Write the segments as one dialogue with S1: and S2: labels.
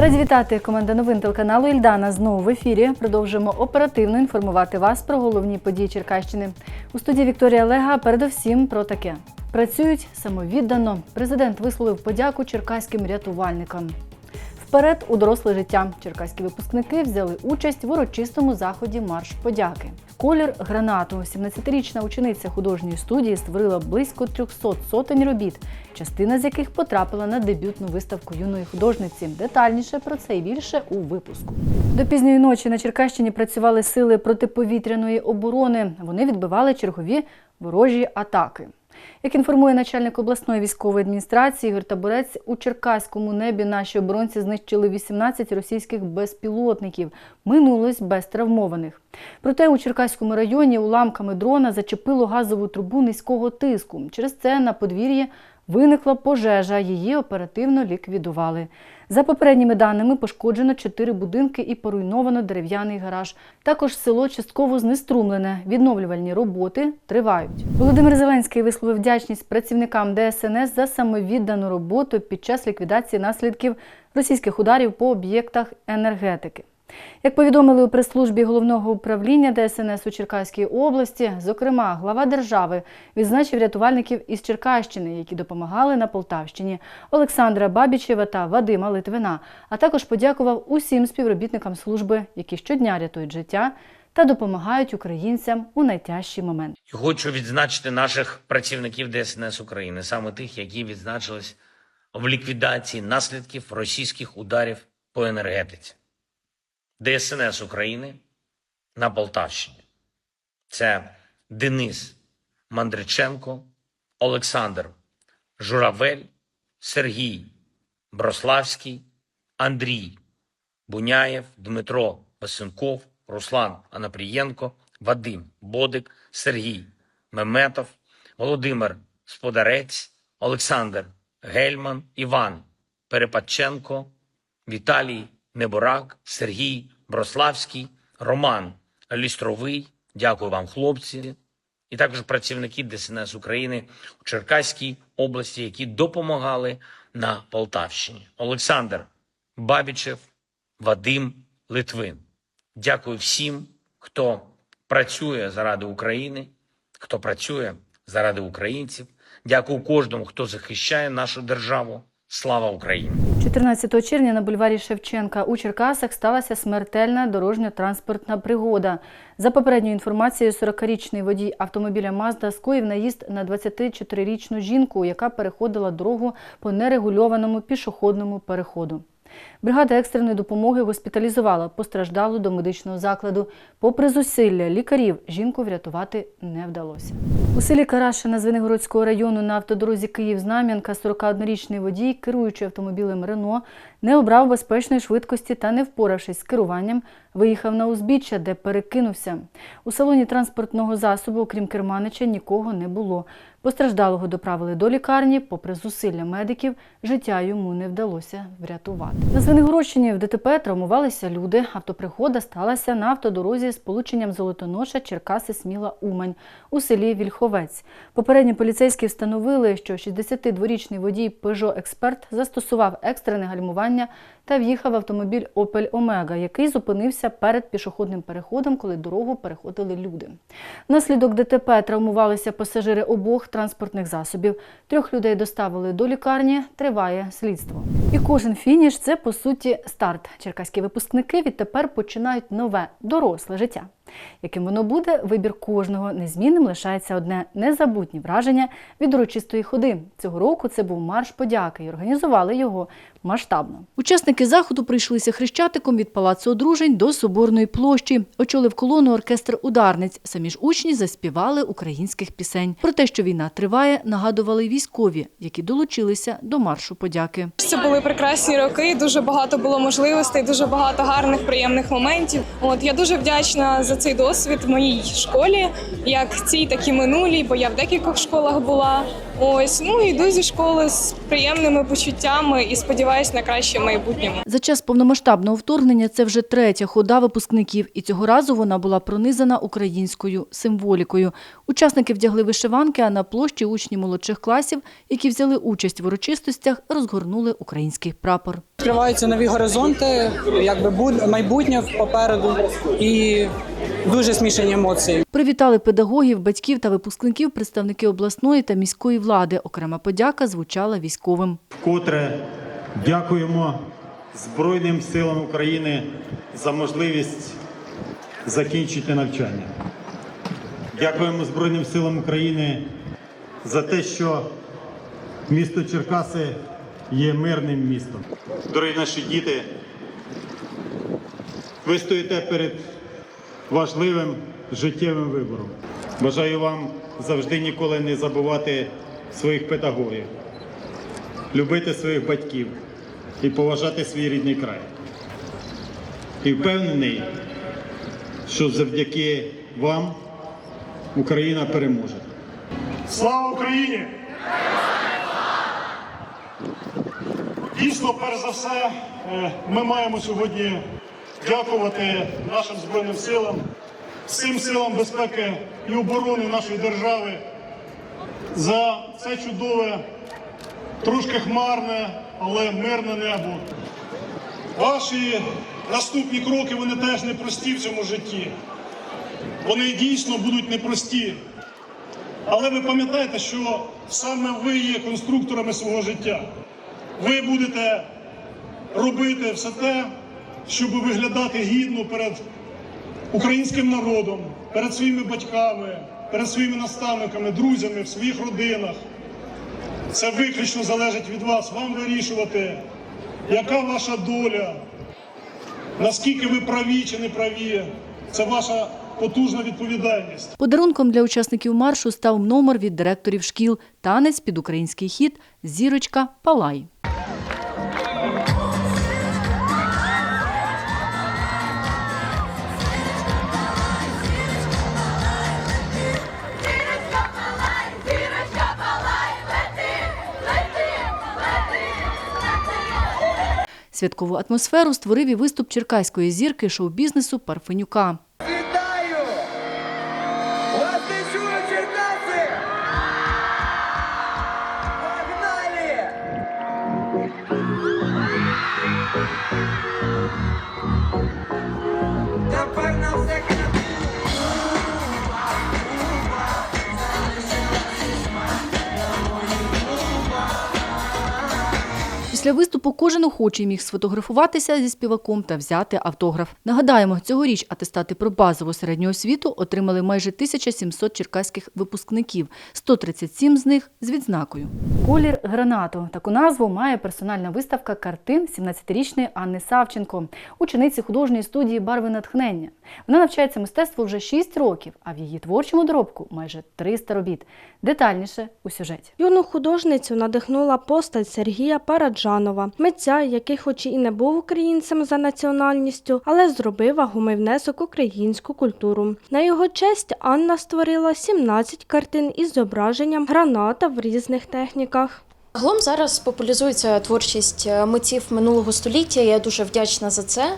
S1: Раді вітати команда новин телеканалу Ільдана. Знову в ефірі. Продовжуємо оперативно інформувати вас про головні події Черкащини. У студії Вікторія Лега передовсім про таке. Працюють самовіддано. Президент висловив подяку черкаським рятувальникам. Вперед у доросле життя. Черкаські випускники взяли участь в урочистому заході Марш подяки. Колір гранату. 17-річна учениця художньої студії створила близько 300 сотень робіт, частина з яких потрапила на дебютну виставку юної художниці. Детальніше про це і більше у випуску. До пізньої ночі на Черкащині працювали сили протиповітряної оборони. Вони відбивали чергові ворожі атаки. Як інформує начальник обласної військової адміністрації Ігор Табурець, у Черкаському небі наші оборонці знищили 18 російських безпілотників. Минулось без травмованих. Проте у Черкаському районі уламками дрона зачепило газову трубу низького тиску. Через це на подвір'ї виникла пожежа. Її оперативно ліквідували. За попередніми даними, пошкоджено чотири будинки і поруйновано дерев'яний гараж. Також село частково знеструмлене. Відновлювальні роботи тривають. Володимир Зеленський висловив вдячність працівникам ДСНС за самовіддану роботу під час ліквідації наслідків російських ударів по об'єктах енергетики. Як повідомили у прес-службі головного управління ДСНС у Черкаській області, зокрема, глава держави відзначив рятувальників із Черкащини, які допомагали на Полтавщині, Олександра Бабічева та Вадима Литвина, а також подякував усім співробітникам служби, які щодня рятують життя та допомагають українцям у найтяжчі моменти.
S2: Хочу відзначити наших працівників ДСНС України, саме тих, які відзначились в ліквідації наслідків російських ударів по енергетиці. ДСНС України на Полтавщині. Це Денис Мандриченко, Олександр Журавель, Сергій Брославський, Андрій Буняєв, Дмитро Васенков, Руслан Анапрієнко, Вадим Бодик, Сергій Меметов, Володимир Сподарець, Олександр Гельман, Іван Перепадченко, Віталій Неборак, Сергій Брославський, Роман Лістровий. Дякую вам, хлопці, і також працівники ДСНС України у Черкаській області, які допомагали на Полтавщині. Олександр Бабічев, Вадим Литвин. Дякую всім, хто працює заради України, хто працює заради українців. Дякую кожному, хто захищає нашу державу. Слава Україні!
S1: 14 червня на бульварі Шевченка у Черкасах сталася смертельна дорожньо-транспортна пригода. За попередньою інформацією, 40-річний водій автомобіля Мазда скоїв наїзд на 24-річну жінку, яка переходила дорогу по нерегульованому пішохідному переходу. Бригада екстреної допомоги госпіталізувала постраждалу до медичного закладу. Попри зусилля лікарів, жінку врятувати не вдалося. У селі Карашина Звенигородського району на автодорозі Київ-Знам'янка 41-річний водій, керуючи автомобілем Рено, не обрав безпечної швидкості та, не впоравшись з керуванням, виїхав на узбіччя, де перекинувся. У салоні транспортного засобу, окрім керманича, нікого не було. Постраждалого доправили до лікарні. Попри зусилля медиків, життя йому не вдалося врятувати. На Звенигородщині в ДТП травмувалися люди. Автопригода сталася на автодорозі з полученням Золотоноша Черкаси Сміла Умань у селі Вільховець. Попередні поліцейські встановили, що 62-річний водій Peugeot Експерт застосував екстрене гальмування та в'їхав автомобіль Opel Омега, який зупинився перед пішохідним переходом, коли дорогу переходили люди. Внаслідок ДТП травмувалися пасажири обох транспортних засобів. Трьох людей доставили до лікарні. Триває слідство. І кожен фініш це по суті старт. Черкаські випускники відтепер починають нове доросле життя. Яким воно буде, вибір кожного незмінним лишається одне незабутні враження від урочистої ходи. Цього року це був марш подяки і організували його масштабно. Учасники заходу прийшлися хрещатиком від палацу одружень до соборної площі. Очолив колону оркестр ударниць. Самі ж учні заспівали українських пісень. Про те, що війна триває, нагадували військові, які долучилися до маршу подяки.
S3: Це були прекрасні роки. Дуже багато було можливостей, дуже багато гарних, приємних моментів. От я дуже вдячна за цей досвід в моїй школі, як цій, так і минулій, бо я в декількох школах була. Ось ну йду зі школи з приємними почуттями і сподіваюся на краще в майбутньому.
S1: За час повномасштабного вторгнення це вже третя хода випускників, і цього разу вона була пронизана українською символікою. Учасники вдягли вишиванки, а на площі учні молодших класів, які взяли участь в урочистостях, розгорнули український прапор.
S4: Відкриваються нові горизонти, якби майбутнє попереду і дуже смішані емоції.
S1: Привітали педагогів, батьків та випускників представники обласної та міської влади. Окрема подяка звучала військовим.
S5: Вкотре дякуємо Збройним силам України за можливість закінчити навчання. Дякуємо Збройним силам України за те, що місто Черкаси є мирним містом. Дорогі наші діти, ви стоїте перед важливим життєвим вибором. Бажаю вам завжди ніколи не забувати своїх педагогів любити своїх батьків і поважати свій рідний край. І впевнений, що завдяки вам Україна переможе.
S6: Слава Україні! Дійсно, перш за все, е, ми маємо сьогодні дякувати нашим Збройним силам, всім силам безпеки і оборони нашої держави за це чудове, трошки хмарне, але мирне небо. Ваші наступні кроки вони теж непрості в цьому житті. Вони дійсно будуть непрості. Але ви пам'ятаєте, що саме ви є конструкторами свого життя. Ви будете робити все те, щоб виглядати гідно перед українським народом, перед своїми батьками, перед своїми наставниками, друзями, в своїх родинах. Це виключно залежить від вас. Вам вирішувати, яка ваша доля, наскільки ви праві чи не праві. Це ваша потужна відповідальність.
S1: Подарунком для учасників маршу став номер від директорів шкіл танець під український хіт Зірочка Палай. Святкову атмосферу створив і виступ черкаської зірки шоу-бізнесу Парфенюка. Після виступу кожен охочий міг сфотографуватися зі співаком та взяти автограф. Нагадаємо, цьогоріч атестати про базову середню освіту отримали майже 1700 черкаських випускників, 137 з них з відзнакою. Колір гранату таку назву має персональна виставка картин 17-річної Анни Савченко, учениці художньої студії Барви натхнення. Вона навчається мистецтву вже 6 років, а в її творчому доробку майже 300 робіт. Детальніше у сюжеті.
S7: Юну художницю надихнула постать Сергія Параджанова, митця, який, хоч і не був українцем за національністю, але зробив вагомий внесок українську культуру. На його честь Анна створила 17 картин із зображенням граната в різних техніках.
S8: Загалом зараз популяризується творчість е, митців минулого століття. Я дуже вдячна за це,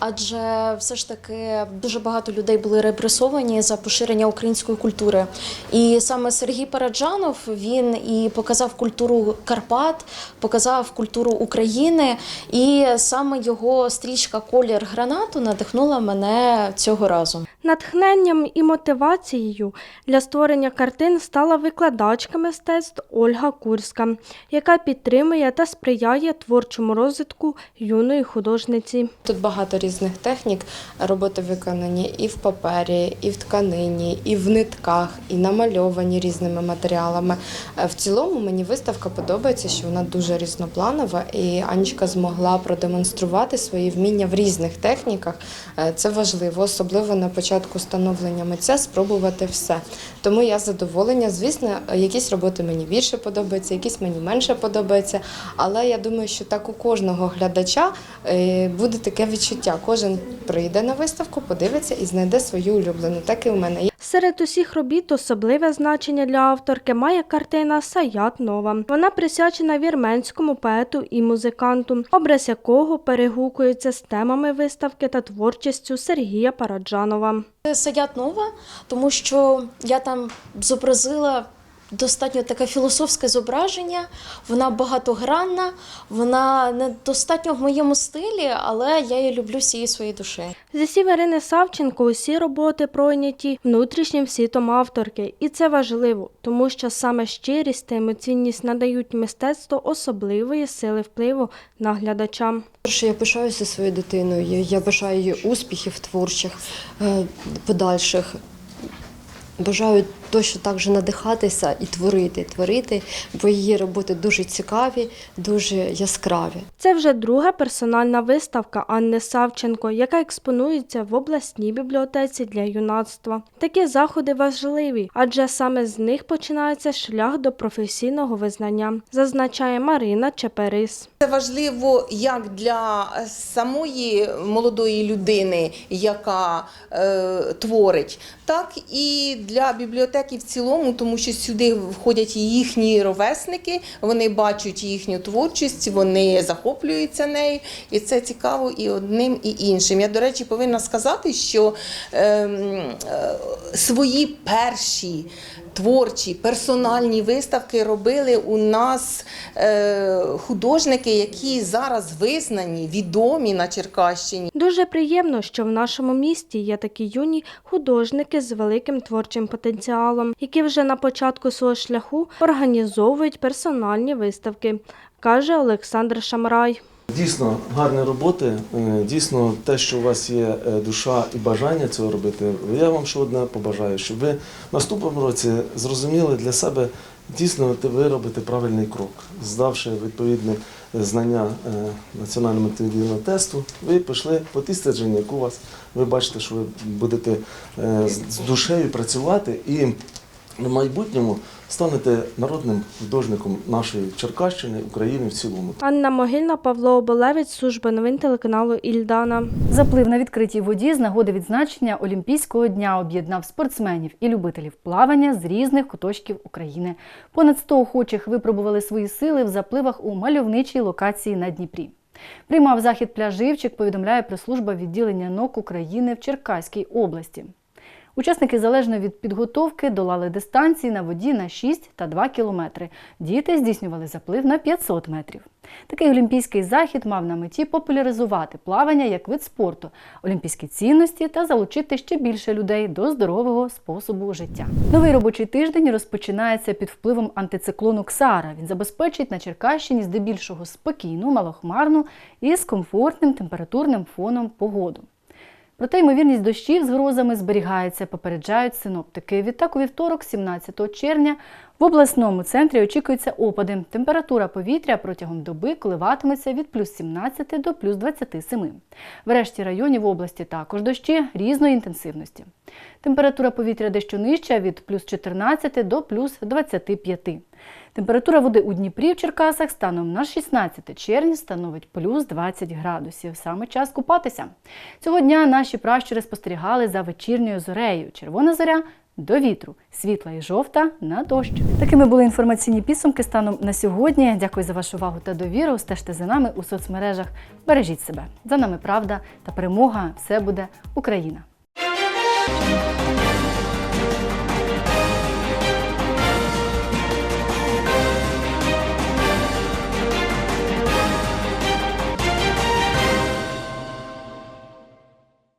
S8: адже все ж таки дуже багато людей були репресовані за поширення української культури. І саме Сергій Параджанов він і показав культуру Карпат, показав культуру України, і саме його стрічка Колір гранату надихнула мене цього разу.
S7: Натхненням і мотивацією для створення картин стала викладачка мистецтв Ольга Курська, яка підтримує та сприяє творчому розвитку юної художниці.
S9: Тут багато різних технік. Роботи виконані і в папері, і в тканині, і в нитках, і намальовані різними матеріалами. Е, В цілому мені виставка подобається, що вона дуже різнопланова, і Анечка змогла продемонструвати свої вміння в різних техніках. Е, Це важливо, особливо на початку становлення митця спробувати все. Тому я задоволення. Звісно, якісь роботи мені більше подобаються, якісь мені менше подобається. Але я думаю, що так у кожного глядача е, буде таке відчуття. Кожен прийде на виставку, подивиться і знайде свою улюблену. Так і у мене.
S7: Серед усіх робіт особливе значення для авторки має картина Саят Нова. Вона присвячена вірменському поету і музиканту, образ якого перегукується з темами виставки та творчістю Сергія Параджанова.
S8: Садять нова, тому що я там зобразила достатньо таке філософське зображення, вона багатогранна, вона не достатньо в моєму стилі, але я її люблю всією своєю душею.
S7: Зі слів Ірини Савченко, усі роботи пройняті внутрішнім світом авторки, і це важливо, тому що саме щирість та емоційність надають мистецтву особливої сили впливу на глядача.
S9: Перше, я пишаюся своєю дитиною. Я бажаю її успіхів творчих, е, подальших. Бажаю точно так же надихатися і творити, творити, бо її роботи дуже цікаві, дуже яскраві.
S7: Це вже друга персональна виставка Анни Савченко, яка експонується в обласній бібліотеці для юнацтва. Такі заходи важливі, адже саме з них починається шлях до професійного визнання, зазначає Марина Чеперис.
S10: Це важливо як для самої молодої людини, яка е, творить, так і для бібліотеки в цілому, тому що сюди входять і їхні ровесники, вони бачать їхню творчість, вони захоплюються нею, і це цікаво і одним, і іншим. Я, до речі, повинна сказати, що ем, е, свої перші творчі персональні виставки робили у нас е, художники, які зараз визнані, відомі на Черкащині.
S7: Дуже приємно, що в нашому місті є такі юні художники з великим творчим потенціалом, які вже на початку свого шляху організовують персональні виставки, каже Олександр Шамрай.
S11: Дійсно гарні роботи, е, дійсно те, що у вас є е, душа і бажання цього робити. Я вам ще одне побажаю, щоб ви наступному році зрозуміли для себе дійсно ви робите правильний крок, здавши відповідне е, знання е, національного мотиваційного тесту, ви пішли по тій стежині, яку у вас ви бачите, що ви будете е, з душею працювати і в майбутньому станете народним художником нашої Черкащини, України в цілому.
S7: Анна Могильна, Павло Оболевець, служба новин телеканалу Ільдана.
S1: Заплив на відкритій воді з нагоди відзначення Олімпійського дня об'єднав спортсменів і любителів плавання з різних куточків України. Понад 100 охочих випробували свої сили в запливах у мальовничій локації на Дніпрі. Приймав захід пляж Живчик, повідомляє прес-служба відділення НОК України в Черкаській області. Учасники залежно від підготовки долали дистанції на воді на 6 та 2 кілометри. Діти здійснювали заплив на 500 метрів. Такий олімпійський захід мав на меті популяризувати плавання як вид спорту, олімпійські цінності та залучити ще більше людей до здорового способу життя. Новий робочий тиждень розпочинається під впливом антициклону Ксара. Він забезпечить на Черкащині здебільшого спокійну, малохмарну і з комфортним температурним фоном погоду. Проте ймовірність дощів з грозами зберігається, попереджають синоптики. Відтак у вівторок, 17 червня, в обласному центрі очікуються опади. Температура повітря протягом доби коливатиметься від плюс 17 до плюс 27. В решті районів області також дощі різної інтенсивності. Температура повітря дещо нижча від плюс 14 до плюс 25. Температура води у Дніпрі в Черкасах станом на 16 червня становить плюс 20 градусів. Саме час купатися. Цього дня наші пращури спостерігали за вечірньою зорею. Червона зоря до вітру, світла і жовта на дощ. Такими були інформаційні підсумки станом на сьогодні. Дякую за вашу увагу та довіру. Стежте за нами у соцмережах. Бережіть себе. За нами правда та перемога. Все буде Україна.